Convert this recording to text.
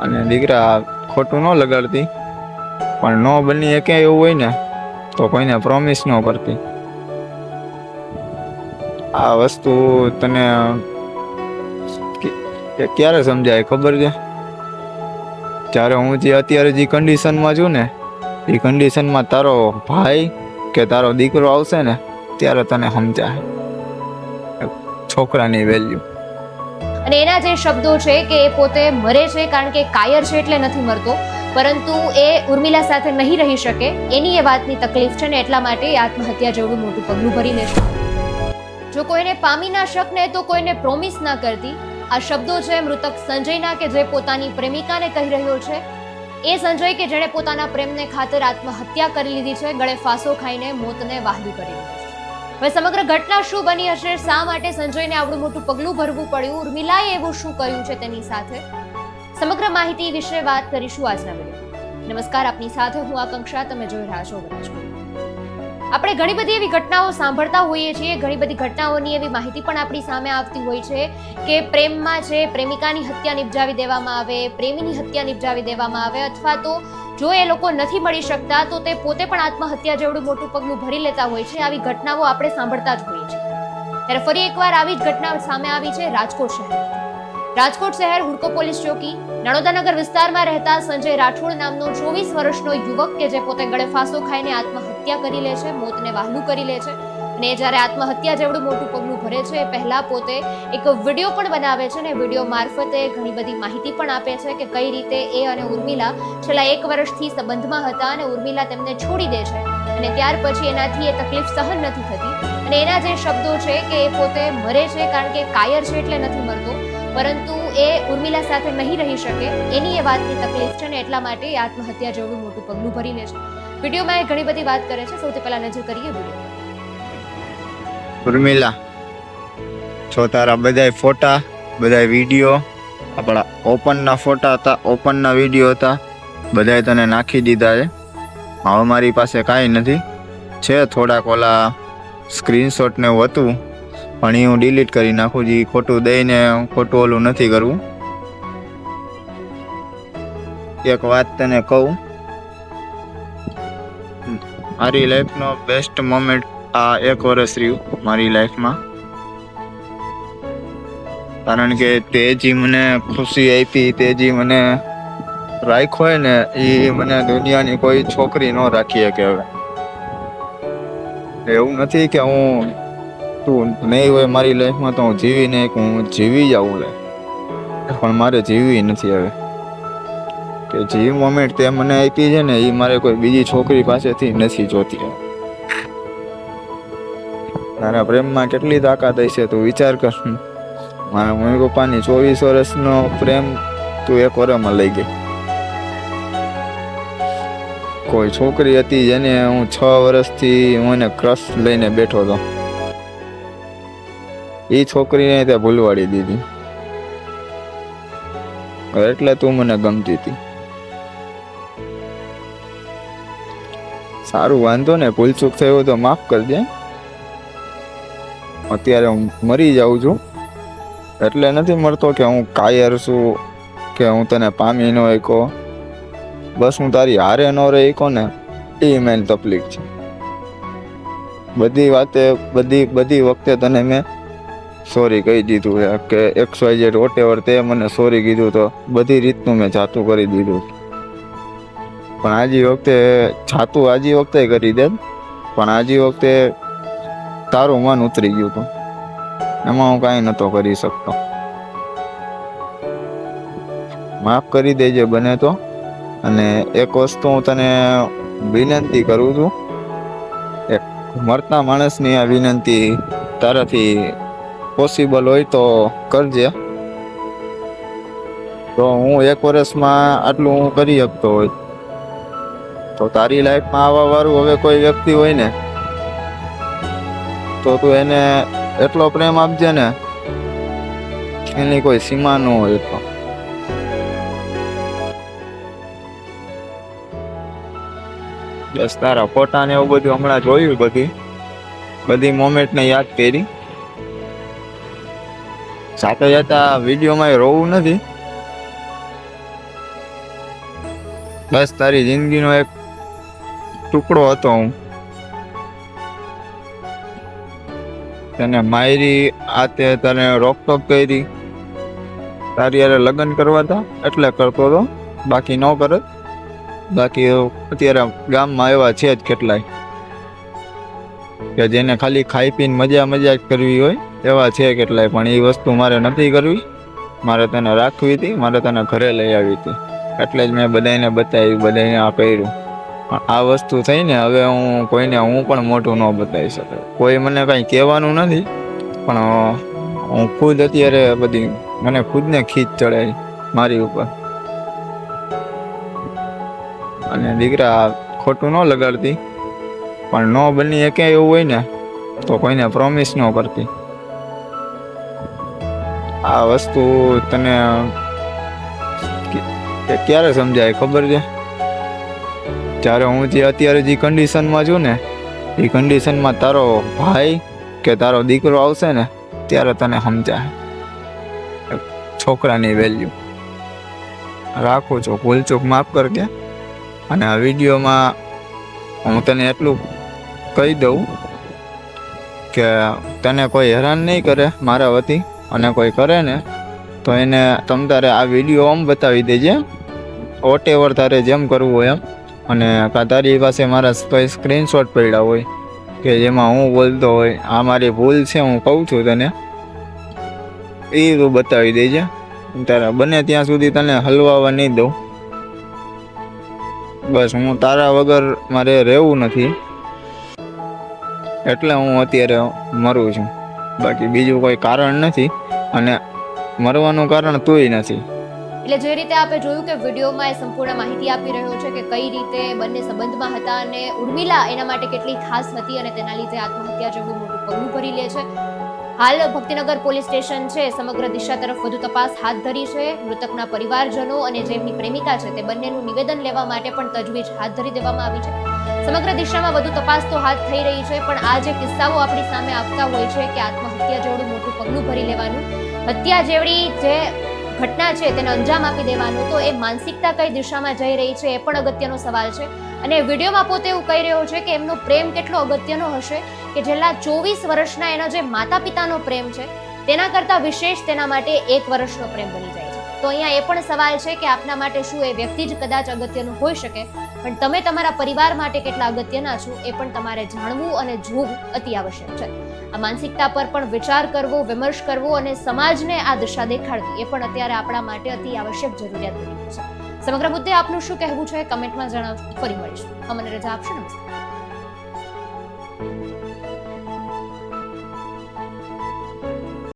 અને દીકરા ખોટું ન લગાડતી. પણ ન બની કે એવું હોય ને, તો કોઈને પ્રોમિસ ન કરતી. આ વસ્તુ તને ક્યારે સમજાય ખબર છે? જ્યારે હું જે અત્યારે જે કન્ડિશનમાં છું ને, એ કન્ડિશનમાં તારો ભાઈ કે તારો દીકરો આવશે ને, ત્યારે તને સમજાય. છોકરાની વેલ્યુ અને એના જે શબ્દો છે કે એ પોતે મરે છે, કારણ કે કાયર છે એટલે નથી મરતો, પરંતુ એ ઉર્મિલા સાથે નહીં રહી શકે, એની એ વાતની તકલીફ છે ને એટલા માટે આત્મહત્યા જેવડું મોટું પગલું ભરીને છે. જો કોઈને પામી ના શકને તો કોઈને પ્રોમિસ ના કરતી. આ શબ્દો છે મૃતક સંજયના કે જે પોતાની પ્રેમિકાને કહી રહ્યો છે. એ સંજય કે જેણે પોતાના પ્રેમને ખાતર આત્મહત્યા કરી લીધી છે, ગળે ફાંસો ખાઈને મોતને વાહલી કરી હવે સમગ્ર ઘટના શું બની હશે? શા માટે સંજયને આવડું મોટું પગલું ભરવું પડ્યું? ઉર્મિલાએ એવું શું કર્યું છે તેની સાથે? સમગ્ર માહિતી વિશે વાત કરીશું આજના વીડિયો નમસ્કાર, આપની સાથે હું આકાંક્ષા, તમે જોઈ રહ્યા છો આપણે ઘણી બધી એવી ઘટનાઓ સાંભળતા હોઈએ છીએ, ઘણી બધી ઘટનાઓની એવી માહિતી પણ આપણી સામે આવતી હોય છે કે પ્રેમમાં છે, પ્રેમિકાની હત્યા નિપજાવી દેવામાં આવે, પ્રેમીની હત્યા નિપજાવી દેવામાં આવે, અથવા તો જો એ લોકો નથી મળી શકતા, તો તે પોતે પણ આત્મહત્યા જેવડું મોટું પગલું ભરી લેતા હોય છે. આવી ઘટનાઓ આપણે સાંભળતા જ હોઈએ છીએ. ત્યારે ફરી એકવાર આવી જ ઘટના સામે આવી છે રાજકોટ શહેર. રાજકોટ શહેર હુડકો પોલીસ ચોકી નણોદાનગર વિસ્તારમાં રહેતા સંજય રાઠોડ નામનો ચોવીસ વર્ષનો યુવક કે જે પોતે ગળે ફાંસો ખાઈને આત્મહત્યા કરી લે છે, મોતને વહાલું કરી લે છે. અને જ્યારે આત્મહત્યા જેવડું મોટું પગલું ભરે છે એ પહેલાં પોતે એક વીડિયો પણ બનાવે છે અને વીડિયો મારફતે ઘણી બધી માહિતી પણ આપે છે કે કઈ રીતે એ અને ઉર્મિલા છેલ્લા એક વર્ષથી સંબંધમાં હતા અને ઉર્મિલા તેમને છોડી દે છે. અને ત્યાર પછી એનાથી એ તકલીફ સહન નથી થતી. અને એના જે શબ્દો છે કે એ પોતે મરે છે કારણ કે કાયર છે એટલે નથી મરતો, પરંતુ એ ઉર્મિલા સાથે નહીં રહી શકે, એની એ વાતની તકલીફ છે ને, એટલા માટે આત્મહત્યા જેવું મોટું પગલું ભરી લે છે. વિડીયોમાં એ ઘણી બધી વાત કરે છે. સૌથી પહેલાં નજર કરીએ વીડિયો ઉર્મિલા. છો તારા બધાય ફોટા, બધાય વીડિયો, આપણા ઓપનના ફોટા હતા, ઓપનના વીડિયો હતા, બધાય તને નાખી દીધા છે. હવે મારી પાસે કાંઈ નથી. છે થોડાક ઓલા સ્ક્રીનશોટ ને એવું હતું, પણ એ હું ડિલીટ કરી નાખું જે ખોટું દઈને ખોટું ઓલું નથી કરવું. એક વાત તને કહું. મારી લાઈફનો બેસ્ટ મોમેન્ટ આ એક વર્ષ રહ્યું મારી લાઈફમાં. કારણ કે તે જે મને ખુશી આપી, તે જે મને રાખ્યો હોય ને, એ મને દુનિયાની કોઈ છોકરી ન રાખી શકે હવે. એવું નથી કે હું, તું નહીં હોય મારી લાઈફમાં તો હું જીવી નહીં હું જીવી જાઉં લે. પણ મારે જીવવી નથી હવે. કે જે મોમેન્ટ તે મને આપી છે ને, એ મારે કોઈ બીજી છોકરી પાસેથી નથી જોતી. તારા પ્રેમમાં કેટલી તાકાત હશે તું વિચાર કર. મારા મમ્મી પપ્પાની ચોવીસ વર્ષનો પ્રેમ તું એક વર્ષમાં લઈ ગઈ. કોઈ છોકરી હતી જેને હું છ વર્ષથી હું એને ક્રશ લઈને બેઠો હતો. એ છોકરીને તે ભૂલવાડી દીધી. એટલે તું મને ગમતી હતી. સારું વાંધો ને, ભૂલચૂક થયું તો માફ કરજે. અત્યારે હું મરી જાઉં છું. એટલે નથી મળતો કે હું કાયર છું, કે હું તને પામી ન એકો બસ હું તારી હારે ન રહી શકો ને એ મેન તકલીફ છે. બધી વાતે, બધી બધી વખતે તને મેં સોરી કહી દીધું છે કે એક્સ વાય ઝેડ વોટેવર તે મને સોરી કીધું તો બધી રીતનું મેં જાતું કરી દીધું પણ આજી વખતે જાતું આજી વખતે કરી દે પણ આજી વખતે તારું મન ઉતરી ગયું હતું. એમાં હું કાંઈ નતો કરી શકતો. માફ કરી દેજે બને તો. અને એક વસ્તુ હું તને વિનંતી કરું છું. એક મરતા માણસની આ વિનંતી તારાથી પોસિબલ હોય તો કરજે. તો હું એક વર્ષમાં આટલું હું કરી શકતો હોય. તો તારી લાઈફમાં આવવા વાળું હવે કોઈ વ્યક્તિ હોય ને તો તું એને એટલો પ્રેમ આપજે ને, એની કોઈ સીમા ન હોય તો બસ તારા ફોટા ને એવું બધું હમણાં જોયું બધી? બધી મોમેન્ટ ને યાદ કરી? સાથે જતા વિડીયોમાં રોવું નથી? બસ તારી જિંદગીનો એક ટુકડો હતો હું. તને માયરી આ તે તને રોકટોક કરી. તારી યારે લગ્ન કરવા હતા, એટલે કરતો હતો. બાકી ન કરત બાકી અત્યારે ગામમાં એવા છે જ કેટલાય. કે જેને ખાલી ખાઈ પીને મજા મજા જ કરવી હોય, એવા છે કેટલાય. પણ એ વસ્તુ મારે નથી કરવી. મારે તને રાખવી હતી, મારે તને ઘરે લઈ આવી હતી. એટલે જ મેં બધાને બતાવી બધાને આ કર્યું. આ વસ્તુ થઈને હવે હું કોઈને હું પણ મોટું ન બતાવી શકું. કોઈ મને કાંઈ કહેવાનું નથી, પણ હું ખુદ અત્યારે બધી, મને ખુદને ખીચ ચડે મારી ઉપર. અને દીકરા ખોટું ન લગાડતી, પણ ન બની એ ક્યાંય એવું હોય ને, તો કોઈને પ્રોમિસ ન કરતી. આ વસ્તુ તને ક્યારે સમજાય ખબર છે? જ્યારે હું જે અત્યારે જે કન્ડિશનમાં છું ને, એ કન્ડિશનમાં તારો ભાઈ કે તારો દીકરો આવશે ને, ત્યારે તને સમજાય. છોકરાની વેલ્યુ રાખું છું ભૂલચૂક માફ કરજે અને આ વિડીયોમાં હું તને એટલું કહી દઉં કે તને કોઈ હેરાન નહીં કરે મારા વતી અને કોઈ કરે ને, તો એને તમ તારે આ વીડિયો આમ બતાવી દેજે. વોટેવર તારે જેમ કરવું હોય એમ. અને કાં તારી પાસે મારા કોઈ સ્ક્રીનશોટ પડ્યા હોય કે જેમાં હું બોલતો હોય, આ મારી ભૂલ છે, હું કહું છું તને. એ તું બતાવી દેજે. તારા બને ત્યાં સુધી તને હલવાવા નહીં દઉં. બસ હું તારા વગર મારે રહેવું નથી. એટલે હું અત્યારે મરું છું. બાકી બીજું કોઈ કારણ નથી. અને મરવાનું કારણ તોય નથી. એટલે જે રીતે આપણે જોયું કે વિડીયોમાં એ સંપૂર્ણ માહિતી આપી રહ્યો છે કે કઈ રીતે બંને સંબંધમાં હતા અને ઉર્મિલા એના માટે કેટલી ખાસ હતી અને તેના લીધે આત્મહત્યા જેવું મોટું પગલું ભરી લે છે. હાલ ભક્તિનગર પોલીસ સ્ટેશન છે, સમગ્ર દિશા તરફ વધુ તપાસ હાથ ધરી છે. મૃતકના પરિવારજનો અને જેમની પ્રેમિકા છે તે બંનેનું નિવેદન લેવા માટે પણ તજવીજ હાથ ધરી દેવામાં આવી છે. સમગ્ર દિશામાં વધુ તપાસ તો હાથ થઈ રહી છે, પણ આ જે કિસ્સાઓ આપણી સામે આવતા હોય છે કે આત્મહત્યા જેવડું મોટું પગલું ભરી લેવાનું, હત્યા જેવડી જે ઘટના છે તેને અંજામ આપી દેવાનું તો એ માનસિકતા કઈ દિશામાં જઈ રહી છે એ પણ અગત્યનો સવાલ છે. અને વિડીયોમાં પોતે એવું કહી રહ્યો છે કે એમનો પ્રેમ કેટલો અગત્યનો હશે કે છેલ્લા ચોવીસ વર્ષના એના જે માતા પિતાનો પ્રેમ છે, તેના કરતાં વિશેષ તેના માટે એક વર્ષનો પ્રેમ બની જાય છે. તો અહીંયા એ પણ સવાલ છે કે આપના માટે શું એ વ્યક્તિ જ કદાચ અગત્યનું હોઈ શકે, પણ તમે તમારા પરિવાર માટે કેટલા અગત્યના છો એ પણ તમારે જાણવું અને જોવું અતિ આવશ્યક છે. આ માનસિકતા પર પણ વિચાર કરવો, વિમર્શ કરવો અને સમાજને આ દિશા દેખાડવી, એ પણ અત્યારે આપણા માટે અતિ આવશ્યક જરૂરિયાત બની છે. સમગ્ર મુદ્દે આપનું શું કહેવું છે? કમેન્ટમાં જણાવજો. ફરી મળીશું. અમને રજા આપશો. નમસ્કાર